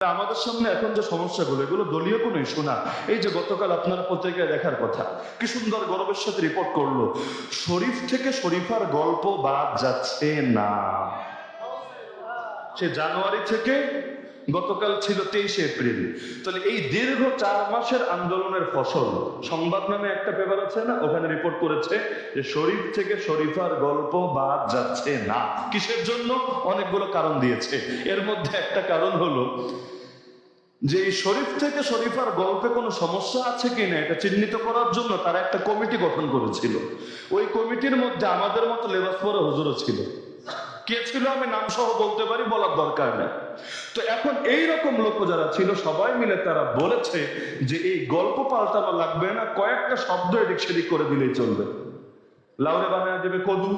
আমাদের সামনে এখন যে সমস্যাগুলো, এগুলো দলীয় কোনো ইস্যু না। এই যে গতকাল আপনার পত্রিকায় দেখার কথা, কি সুন্দর গর্বের সাথে রিপোর্ট করল। শরীফ থেকে শরীফার গল্প বাদ যাচ্ছে না। সে জানুয়ারি থেকে গতকাল ছিল তেইশে এপ্রিল। তাহলে এই দীর্ঘ চার মাসের আন্দোলনের ফসল, সংবাদ নামে একটা পেপার আছে না? ওখানে রিপোর্ট করেছে যে শরীফ থেকে শরীফার গল্প বাদ যাচ্ছে না। কিসের জন্য? অনেকগুলো কারণ দিয়েছে। এর মধ্যে একটা কারণ হলো যে এই শরীফ থেকে শরীফার গল্পে কোনো সমস্যা আছে কিনা, এটা চিহ্নিত করার জন্য তারা একটা কমিটি গঠন করেছিল। ওই কমিটির মধ্যে আমাদের মতো লেবাস পরে হুজুরও ছিল। কে ছিল আমি নাম সহ বলতে পারি, বলার দরকার নেই। তো এখন এই রকম লোক যারা ছিল, সবাই মিলে তারা বলেছে যে এই গল্প পাল্টানো লাগবে না, কয়েকটা শব্দ এদিক সেদিক করে দিলেই চলবে। লাউরে বানায় দিবে কদু,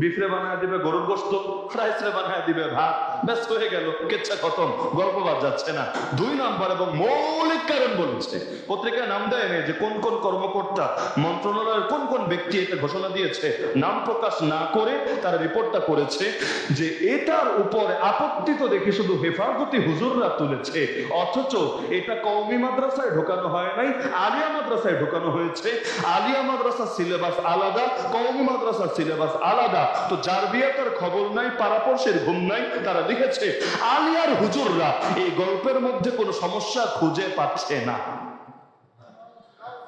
বিফরে বানায় দিবে গরুর গোস্ত, ফ্রাইসরে বানায় দিবে ভাত। ব্যাস হয়ে গেল, কেচ্ছা খতম, গল্প বাদ যাচ্ছে না। দুই নাম্বার এবং মৌলিক কারণ বলেছে পত্রিকায় নাম দেয় যে কোন কোন কর্মকর্তা, মন্ত্রণালয়ের কোন কোন ব্যক্তি এটা ঘোষণা দিয়েছে, নাম প্রকাশ না করে তারা রিপোর্টটা করেছে যে এটার উপরে আপত্তি তো দেখি শুধু হেফাজতি হুজুররা তুলেছে, অথচ এটা কওমি মাদ্রাসায় ঢোকানো হয় নাই, আলিয়া মাদ্রাসায় ঢোকানো হয়েছে। আলিয়া মাদ্রাসার সিলেবাস আলাদা, কওমি মাদ্রাসার সিলেবাস আলাদা। তো যার বিয়ে তার খবর নাই, পাড়াপড়শের ঘুম নাই, তারা লিখেছে আলিয়ার হুজুররা এই গল্পের মধ্যে কোনো সমস্যা খুঁজে পাচ্ছে না।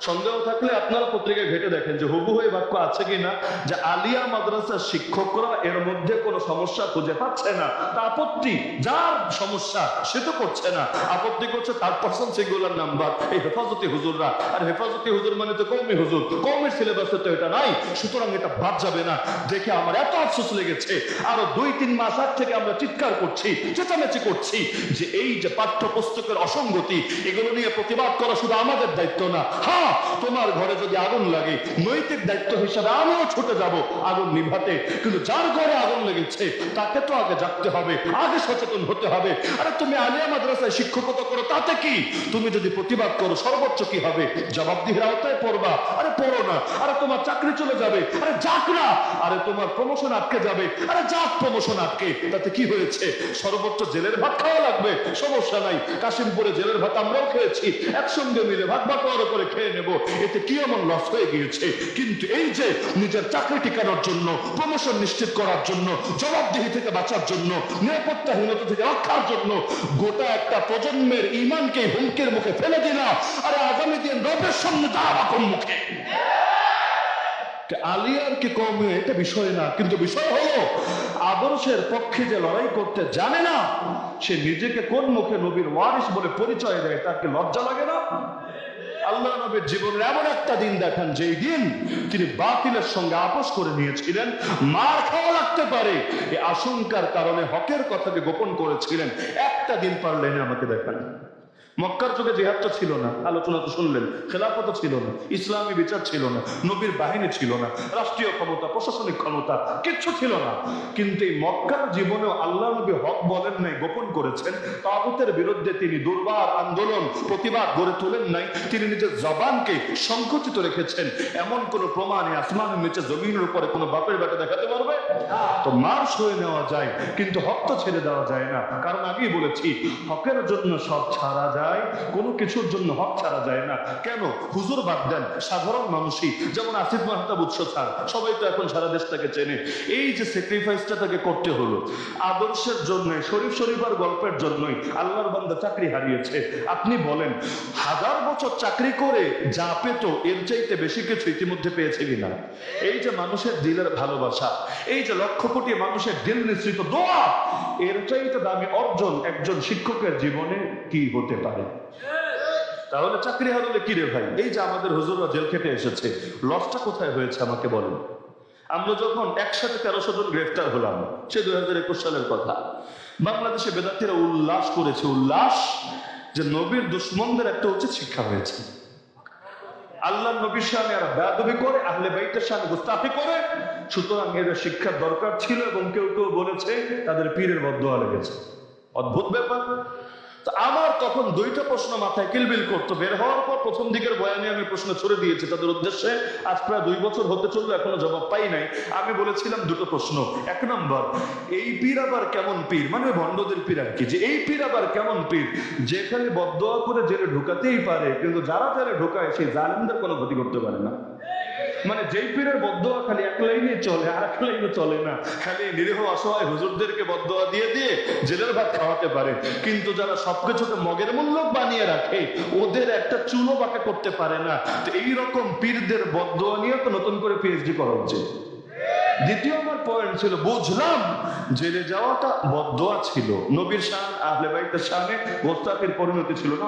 সন্দেহ থাকলে আপনারা পত্রিকায় ঘেটে দেখেন যে হুবু হয়ে বাক্য আছে কিনা, যে আলিয়া মাদ্রাসার শিক্ষকরা এর মধ্যে কোনো সমস্যা খুঁজে পাচ্ছে না। তা আপত্তি, যার সমস্যা সে তো করছে না। আপত্তি করছে তার পার্সন সিঙ্গুলার নাম্বার এই হেফাজতি হুজুররা। আর হেফাজতি হুজুর মানে তো কৌমি হুজুর। কৌমের সিলেবাসে তো এটা নাই, সুতরাং এটা বাদ যাবে না। দেখে আমার এত আফসোস লেগেছে। আরও দুই, তিন মাস আগ থেকে আমরা চিৎকার করছি, চেঁচামেচি করছি যে এই যে পাঠ্যপুস্তকের অসঙ্গতি, এগুলো নিয়ে প্রতিবাদ করা শুধু আমাদের দায়িত্ব না। হ্যাঁ তোমার ঘরে যদি আগুন লাগে, নৈতিক দায়িত্ব হিসাবে আমিও ছুটে যাব আগুন নিভাতে। কিন্তু যার ঘরে আগুন লেগেছে, তাকে তো আগে জাগতে হবে, আগে সচেতন হতে হবে। আরে তুমি আলিয়া মাদ্রাসায় শিক্ষকতা করো, তাতে কি? তুমি যদি প্রতিবাদ করো, সর্বোচ্চ কি হবে? জবাবদিহির আওতায় পড়বা। আরে পড়ো না। আরে তোমার চাকরি চলে যাবে। আরে যাক না। আরে তোমার প্রমোশন আটকে যাবে। আরে যাক প্রমোশন আটকে। তাতে কি হয়েছে? সর্বোচ্চ জেলের ভাত খাওয়া লাগবে। সমস্যা নাই। কাশিমপুরে জেলের ভাত আমরাও খেয়েছি। একসঙ্গে মিলে ভাগ ভাগ করে খেয়ে নেব। এতে কি এমন লস হয়ে গিয়েছে? কিন্তু এই যে নিজের চাকরি টিকানোর জন্য প্রমোশন নিশ্চিত করার জন্য, জবাবদিহি থেকে বাঁচার জন্য, নিরাপত্তাহীনতা থেকে রক্ষার জন্য, গোটা একটা প্রজন্মের ইমানকে হুমকির মুখে ফেলে দিলাম আরে আগামী দিন রবের সামনে দাঁড়াবাকন মুখে। আলিয়ার কি কম, এটা বিষয় না, কিন্তু বিষয় হলো, আদর্শের পক্ষে যে লড়াই করতে জানে না, সে নিজেকে কোন মুখে নবীর ওয়ারিস বলে পরিচয় দেয়, তার কি লজ্জা লাগে না? আল্লাহ নবীর জীবনের এমন একটা দিন দেখান, যেই দিন তিনি বাতিলের সঙ্গে আপোষ করে নিয়েছিলেন। মার খাওয়া লাগতে পারে এই আশঙ্কার কারণে হকের কথাকে গোপন করেছিলেন। একটা দিন পারলেন আমাকে দেখান। মক্কার যুগে জেহাদটা ছিল না, আলোচনা তো শুনলেন খেলাফত ছিল না, ইসলামী বিচার ছিল না, নবীর বাহিনী ছিল না, রাষ্ট্রীয় ক্ষমতা, প্রশাসনিক ক্ষমতা, কিচ্ছু ছিল না। কিন্তু এই মক্কার জীবনেও আল্লাহ নবী হক বলেন নাই, গোপন করেছেন তাগুতের বিরুদ্ধে তিনি দুর্বার আন্দোলন, প্রতিবাদ গড়ে তোলেন নাই, তিনি নিজের জবানকে সংকুচিত রেখেছেন। এমন কোন প্রমাণে আসমানের নিচে জমিনের উপরে কোনো বাপের বেটা দেখাতে পারবে? তো মার সয়ে নেওয়া যায়, কিন্তু হক তো ছেড়ে দেওয়া যায় না। কারণ আগেই বলেছি, হকের জন্য সব ছাড়া যায় কোনো কিছুর জন্য হক ছাড়া যায় না। কেন? হুজুর বাদ দেন, সাধারণ মানুষই, যেমন আসিফ মাহতাব উৎস ছাড়, সবাই তো এখন সারা দেশ তাকে চেনে। এই যে স্যাক্রিফাইসটা তাকে করতে হলো, আদর্শের জন্য শরীফ শরীফার গল্পের জন্যই আল্লাহর বান্দা চাকরি হারিয়েছে। আপনি বলেন, হাজার বছর চাকরি করে যা পেত, এর চাইতে বেশি কিছু ইতিমধ্যে পেয়েছে কিনা? এই যে মানুষের দিলের ভালোবাসা, এই যে লক্ষ কোটি মানুষের দিল নিঃসৃত দোয়া, এর চাইতে দামি অর্জন একজন শিক্ষকের জীবনে কি হতে পারে? তাহলে চাকরি হারালে কি রে ভাই? এই যে আমাদের হুজুররা জেল খেটে এসেছে, লসটা কোথায় হয়েছে আমাকে বলেন? আমরা যখন একসাথে তেরোশো জন গ্রেফতার হলাম, সে দুই হাজার একুশ সালের কথা। বাংলাদেশে বেদার্থীরা উল্লাস করেছে, উল্লাস যে নবীর দুশ্মনদের একটা উচিত শিক্ষা হয়েছে। আল্লাহ নবীর সামনে এরা বেয়াদবি করে, আহলে বাইতের সামনে গুস্তাফি করে। সুতরাং এদের শিক্ষার দরকার ছিল এবং কেউ কেউ বলেছে, তাদের পীরের বদোয়া লেগেছে। অদ্ভুত ব্যাপার। আমার তখন দুইটা প্রশ্ন মাথায় কিলবিল করতো। বের হওয়ার পর প্রথম দিকের বয়ানে আমি প্রশ্ন ছড়ে দিয়েছি, তাদের উদ্দেশ্যে আজ প্রায় দুই বছর হতে চলল, এখনও জবাব পাই নাই। আমি বলেছিলাম দুটো প্রশ্ন। এক নম্বর, এই পীর আবার কেমন পীর? মানে ভণ্ডদের পীর আর কি, যে এই পীর আবার কেমন পীর? যেখানে বদোয়া করে জেলে ঢুকাতেই পারে, কিন্তু যারা জেলে ঢুকায় সেই জালেমদের কোনো ক্ষতি করতে পারে না। মানে যেই পীরের বদোয়া খালি এক লাইনে চলে, আর এক লাইনে চলে না। খালি নিরীহ অসহায় হুজুরদেরকে বদোয়া দিয়ে দিয়ে জেলের ভাত খাওয়াতে পারে। কিন্তু যারা সবকিছুকে মগের মূল্য বানিয়ে রাখে, ওদের একটা চুলো বাঁকা করতে পারে না। তো এইরকম পীরদের বদোয়া নিয়ে তো নতুন করে পিএইচডি করা উচিত। দ্বিতীয় আমার পয়েন্ট ছিল, বুঝলাম জেলে যাওয়াটা বদোয়া ছিল। নবীর শান, আহলে বাইতের পরিণতি ছিল না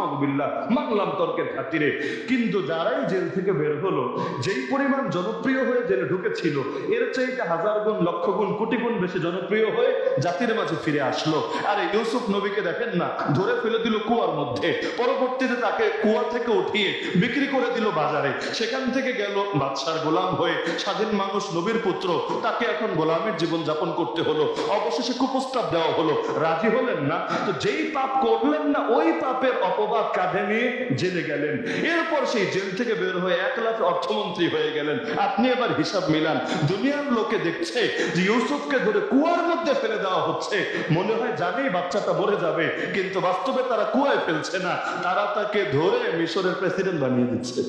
মানলাম তর্কের খাতিরে। কিন্তু যারাই জেল থেকে বের হলো, যেই পরিমাণ জনপ্রিয় হয়ে জেলে ঢুকেছিল, এর চাইতে হাজার গুণ, লক্ষ গুণ, কোটি গুণ বেশি জনপ্রিয় হয়ে জাতির মাঝে ফিরে আসলো। আরে ইউসুফ নবীকে দেখেন না, ধরে ফেলে দিল কুয়ার মধ্যে। পরবর্তীতে তাকে কুয়া থেকে উঠিয়ে বিক্রি করে দিল বাজারে। সেখান থেকে গেল বাদশার গোলাম হয়ে স্বাধীন মানুষ নবীর পুত্র। তাকে এখন গোলামের জীবন যাপন করতে হলো, অবশেষে কুপ্রস্তাব দেওয়া হলো। রাজি হলেন না? তো যেই পাপ করলেন না, ওই পাপের অপবাদ কাঁধে নিয়ে জেলে গেলেন। এরপর সেই জেল থেকে বের হয়ে এক লাখ অর্থমন্ত্রী হয়ে গেলেন। আপনি এবার হিসাব মিলান। দুনিয়ার লোকে দেখছে যে ইউসুফকে ধরে কুয়ার মধ্যে ফেলে দেওয়া হচ্ছে। মনে হয় জানেই বাচ্চাটা মরে যাবে, কিন্তু বাস্তবে তারা কুয়ায় ফেলছে না। তারা তাকে ধরে মিশরের প্রেসিডেন্ট বানিয়ে দিচ্ছে।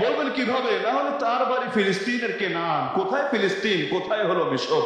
বলবেন কীভাবে? না হলে তার বাড়ি ফিলিস্তিনের কে নাম কোথায় ফিলিস্তিন? কোথায় হলো মিশর?